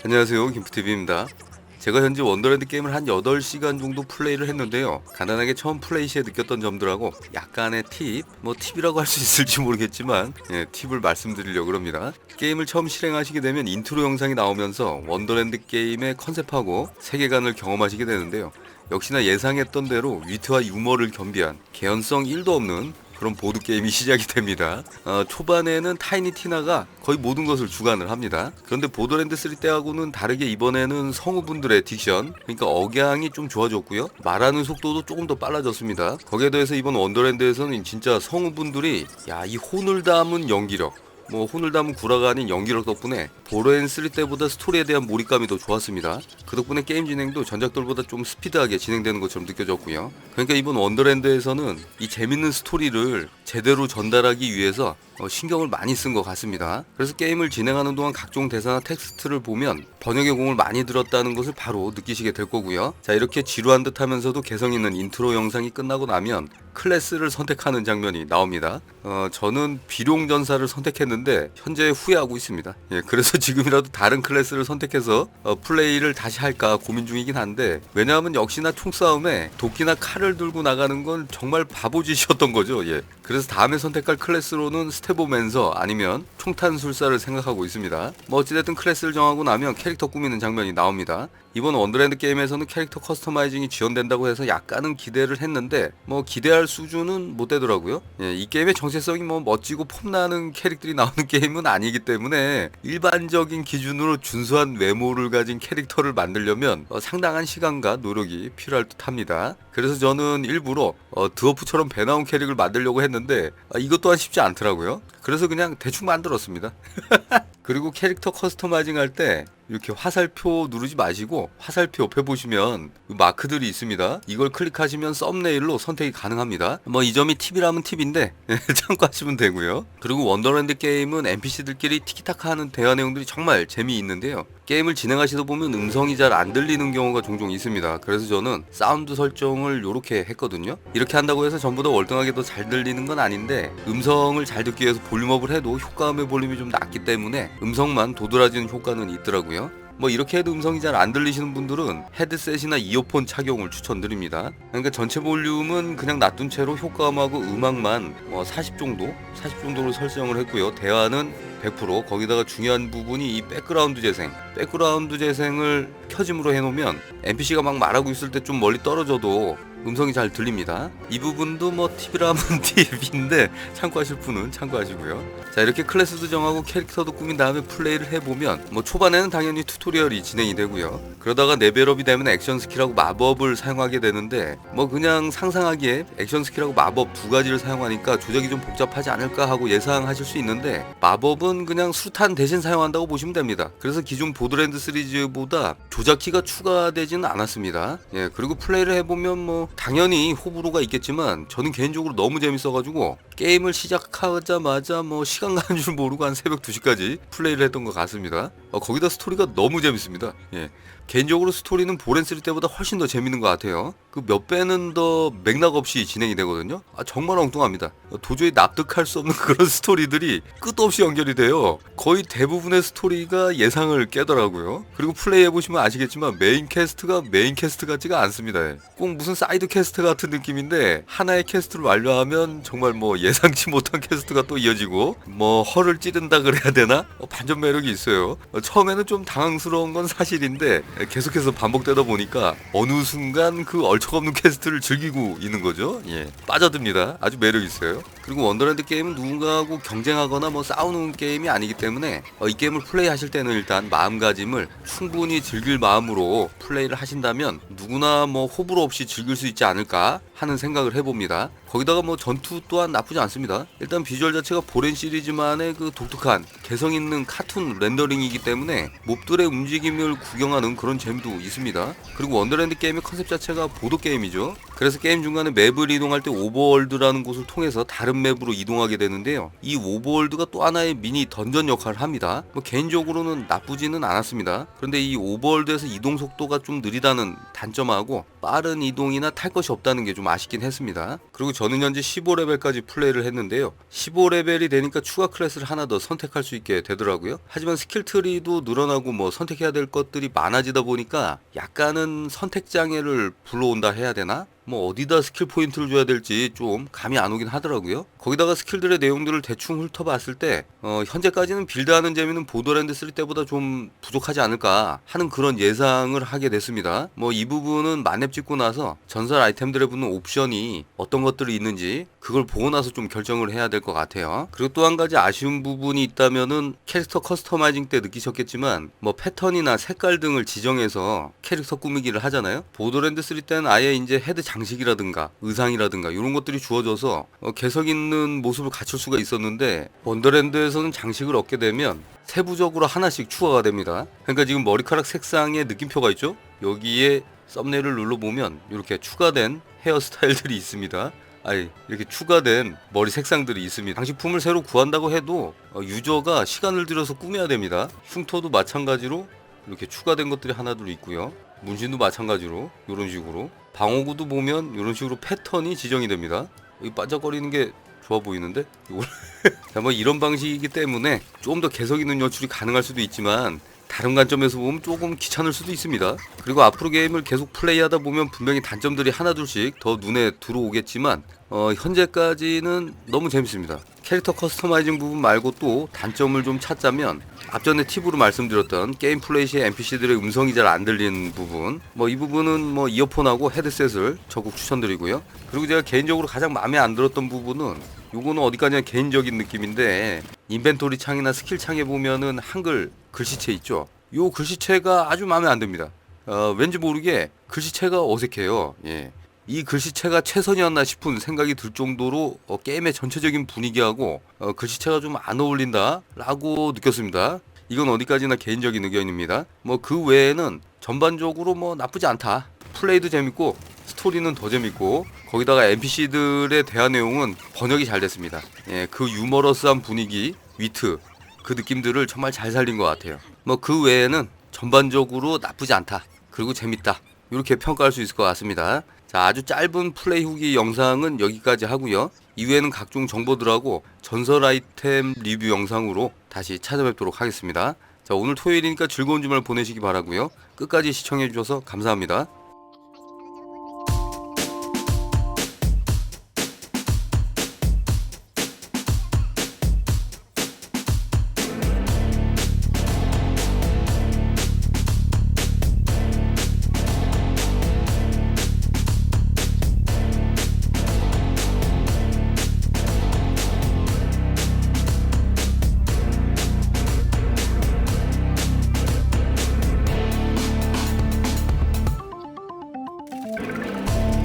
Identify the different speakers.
Speaker 1: 안녕하세요. 김프TV입니다. 제가 현재 원더랜드 게임을 한 8시간 정도 플레이를 했는데요. 간단하게 처음 플레이 시에 느꼈던 점들하고 약간의 팁, 뭐 팁이라고 할 수 있을지 모르겠지만 예, 팁을 말씀드리려고 합니다. 게임을 처음 실행하시게 되면 인트로 영상이 나오면서 원더랜드 게임의 컨셉하고 세계관을 경험하시게 되는데요. 역시나 예상했던 대로 위트와 유머를 겸비한 개연성 1도 없는 그런 보드 게임이 시작이 됩니다. 어, 초반에는 타이니 티나가 거의 모든 것을 주관을 합니다. 그런데 보더랜드 3 때하고는 다르게 이번에는 성우분들의 딕션, 그러니까 억양이 좀 좋아졌고요. 말하는 속도도 조금 더 빨라졌습니다. 거기에 더해서 이번 원더랜드에서는 진짜 성우분들이 야 이 혼을 담은 연기력. 뭐 혼을 담은 구라가 아닌 연기력 덕분에 보로앤 3 때보다 스토리에 대한 몰입감이 더 좋았습니다. 그 덕분에 게임 진행도 전작들보다 좀 스피드하게 진행되는 것처럼 느껴졌고요. 그러니까 이번 원더랜드에서는 이 재밌는 스토리를 제대로 전달하기 위해서 어, 신경을 많이 쓴 것 같습니다. 그래서 게임을 진행하는 동안 각종 대사나 텍스트를 보면 번역의 공을 많이 들었다는 것을 바로 느끼시게 될 거고요. 자 이렇게 지루한 듯 하면서도 개성 있는 인트로 영상이 끝나고 나면 클래스를 선택하는 장면이 나옵니다. 어, 저는 비룡 전사를 선택했는데 현재 후회하고 있습니다. 예, 그래서 지금이라도 다른 클래스를 선택해서 어, 플레이를 다시 할까 고민 중이긴 한데 왜냐하면 역시나 총싸움에 도끼나 칼을 들고 나가는 건 정말 바보짓이었던 거죠. 예. 그래서 다음에 선택할 클래스로는 스테보맨서 아니면 총탄술사를 생각하고 있습니다. 뭐 어찌됐든 클래스를 정하고 나면 캐릭터 꾸미는 장면이 나옵니다. 이번 원더랜드 게임에서는 캐릭터 커스터마이징이 지원된다고 해서 약간은 기대를 했는데 뭐 기대할 수준은 못 되더라고요. 예, 이 게임의 정체성이 뭐 멋지고 폼나는 캐릭들이 나오는 게임은 아니기 때문에 일반적인 기준으로 준수한 외모를 가진 캐릭터를 만들려면 어, 상당한 시간과 노력이 필요할 듯합니다. 그래서 저는 일부러 어, 드워프처럼 배 나온 캐릭을 만들려고 했는데 아, 이것 또한 쉽지 않더라고요. 그래서 그냥 대충 만들었습니다. 그리고 캐릭터 커스터마이징 할 때 이렇게 화살표 누르지 마시고 화살표 옆에 보시면 그 마크들이 있습니다. 이걸 클릭하시면 썸네일로 선택이 가능합니다. 뭐 이 점이 팁이라면 팁인데 참고하시면 되고요. 그리고 원더랜드 게임은 NPC들끼리 티키타카 하는 대화 내용들이 정말 재미있는데요. 게임을 진행하시다 보면 음성이 잘 안 들리는 경우가 종종 있습니다. 그래서 저는 사운드 설정을 이렇게 했거든요. 이렇게 한다고 해서 전부 다 월등하게 더 잘 들리는 건 아닌데 음성을 잘 듣기 위해서 볼륨업을 해도 효과음의 볼륨이 좀 낮기 때문에 음성만 도드라지는 효과는 있더라고요. 뭐 이렇게 해도 음성이 잘 안 들리시는 분들은 헤드셋이나 이어폰 착용을 추천드립니다. 그러니까 전체 볼륨은 그냥 놔둔 채로 효과음하고 음악만 뭐 40 정도, 40 정도로 설정을 했고요. 대화는 100% 거기다가 중요한 부분이 이 백그라운드 재생. 백그라운드 재생을 켜짐으로 해놓으면 NPC가 막 말하고 있을 때 좀 멀리 떨어져도 음성이 잘 들립니다. 이 부분도 뭐 팁이라면 팁인데 참고하실 분은 참고하시고요. 자 이렇게 클래스도 정하고 캐릭터도 꾸민 다음에 플레이를 해보면 뭐 초반에는 당연히 튜토리얼이 진행이 되고요. 그러다가 레벨업이 되면 액션 스킬하고 마법을 사용하게 되는데 뭐 그냥 상상하기에 액션 스킬하고 마법 두 가지를 사용하니까 조작이 좀 복잡하지 않을까 하고 예상하실 수 있는데 마법은 그냥 수탄 대신 사용한다고 보시면 됩니다. 그래서 기존 보드랜드 시리즈보다 조 작키가 추가되지는 않았습니다. 예 그리고 플레이를 해보면 뭐 당연히 호불호가 있겠지만 저는 개인적으로 너무 재밌어가지고 게임을 시작하자마자 뭐 시간 가는 줄 모르고 한 새벽 2시까지 플레이를 했던 것 같습니다. 어, 거기다 스토리가 너무 재밌습니다. 예. 개인적으로 스토리는 보렌3 때보다 훨씬 더 재밌는 것 같아요. 그 몇 배는 더 맥락 없이 진행이 되거든요. 아, 정말 엉뚱합니다. 어, 도저히 납득할 수 없는 그런 스토리들이 끝도 없이 연결이 돼요. 거의 대부분의 스토리가 예상을 깨더라고요. 그리고 플레이 해보시면 아시겠지만 메인 캐스트가 메인 캐스트 같지가 않습니다. 예. 꼭 무슨 사이드 캐스트 같은 느낌인데 하나의 캐스트를 완료하면 정말 뭐 예상치 못한 캐스트가 또 이어지고 뭐 허를 찌른다 그래야 되나? 어, 반전 매력이 있어요. 어, 처음에는 좀 당황스러운 건 사실인데 계속해서 반복되다 보니까 어느 순간 그 얼척없는 캐스트를 즐기고 있는 거죠. 예. 빠져듭니다. 아주 매력 있어요. 그리고 원더랜드 게임은 누군가하고 경쟁하거나 뭐 싸우는 게임이 아니기 때문에 어, 이 게임을 플레이하실 때는 일단 마음가짐을 충분히 즐길 마음으로 플레이를 하신다면 누구나 뭐 호불호 없이 즐길 수 있지 않을까 하는 생각을 해봅니다. 거기다가 뭐 전투 또한 나쁘지 않습니다. 일단 비주얼 자체가 보렌 시리즈만의 그 독특한 개성 있는 카툰 렌더링이기 때문에 몹들의 움직임을 구경하는 그런 재미도 있습니다. 그리고 원더랜드 게임의 컨셉 자체가 보드 게임이죠. 그래서 게임 중간에 맵을 이동할 때 오버월드라는 곳을 통해서 다른 맵으로 이동하게 되는데요. 이 오버월드가 또 하나의 미니 던전 역할을 합니다. 뭐 개인적으로는 나쁘지는 않았습니다. 그런데 이 오버월드에서 이동 속도가 좀 느리다는 단점하고 빠른 이동이나 탈 것이 없다는 게좀 맛있긴 했습니다. 그리고 저는 현재 15레벨까지 플레이를 했는데요. 15레벨이 되니까 추가 클래스를 하나 더 선택할 수 있게 되더라고요. 하지만 스킬 트리도 늘어나고 뭐 선택해야 될 것들이 많아지다 보니까 약간은 선택 장애를 불러온다 해야 되나? 뭐 어디다 스킬 포인트를 줘야 될지 좀 감이 안 오긴 하더라고요. 거기다가 스킬들의 내용들을 대충 훑어봤을 때 어, 현재까지는 빌드하는 재미는 보더랜드 3 때보다 좀 부족하지 않을까 하는 그런 예상을 하게 됐습니다. 뭐 이 부분은 만렙 찍고 나서 전설 아이템들에 붙는 옵션이 어떤 것들이 있는지 그걸 보고 나서 좀 결정을 해야 될 것 같아요. 그리고 또 한 가지 아쉬운 부분이 있다면은 캐릭터 커스터마이징 때 느끼셨겠지만 뭐 패턴이나 색깔 등을 지정해서 캐릭터 꾸미기를 하잖아요. 보더랜드 3 때는 아예 이제 헤드 장식이라든가 의상이라든가 이런 것들이 주어져서 어, 개성 있는 모습을 갖출 수가 있었는데 원더랜드에서는 장식을 얻게 되면 세부적으로 하나씩 추가가 됩니다. 그러니까 지금 머리카락 색상에 느낌표가 있죠? 여기에 썸네일을 눌러보면 이렇게 추가된 헤어스타일들이 있습니다. 아니 이렇게 추가된 머리 색상들이 있습니다. 장식품을 새로 구한다고 해도 어, 유저가 시간을 들여서 꾸며야 됩니다. 흉터도 마찬가지로 이렇게 추가된 것들이 하나둘 있고요. 문신도 마찬가지로 이런 식으로 방어구도 보면 이런 식으로 패턴이 지정이 됩니다. 이 반짝거리는 게 좋아 보이는데 자, 뭐 이런 방식이기 때문에 좀더 개성 있는 연출이 가능할 수도 있지만 다른 관점에서 보면 조금 귀찮을 수도 있습니다. 그리고 앞으로 게임을 계속 플레이하다 보면 분명히 단점들이 하나둘씩 더 눈에 들어오겠지만 어, 현재까지는 너무 재밌습니다. 캐릭터 커스터마이징 부분 말고 또 단점을 좀 찾자면 앞전에 팁으로 말씀드렸던 게임 플레이 시에 NPC들의 음성이 잘 안 들리는 부분 뭐 이 부분은 뭐 이어폰하고 헤드셋을 적극 추천드리고요. 그리고 제가 개인적으로 가장 마음에 안 들었던 부분은 요거는 어디까지나 개인적인 느낌인데 인벤토리 창이나 스킬 창에 보면은 한글 글씨체 있죠. 요 글씨체가 아주 마음에 안 듭니다. 어, 왠지 모르게 글씨체가 어색해요. 예. 이 글씨체가 최선이었나 싶은 생각이 들 정도로 어, 게임의 전체적인 분위기하고 어, 글씨체가 좀 안 어울린다라고 느꼈습니다. 이건 어디까지나 개인적인 의견입니다. 뭐 그 외에는 전반적으로 뭐 나쁘지 않다. 플레이도 재밌고 스토리는 더 재밌고 거기다가 NPC들의 대화 내용은 번역이 잘 됐습니다. 예, 그 유머러스한 분위기, 위트 그 느낌들을 정말 잘 살린 것 같아요. 뭐 그 외에는 전반적으로 나쁘지 않다. 그리고 재밌다. 이렇게 평가할 수 있을 것 같습니다. 자, 아주 짧은 플레이 후기 영상은 여기까지 하고요. 이후에는 각종 정보들하고 전설 아이템 리뷰 영상으로 다시 찾아뵙도록 하겠습니다. 자, 오늘 토요일이니까 즐거운 주말 보내시기 바라고요. 끝까지 시청해 주셔서 감사합니다.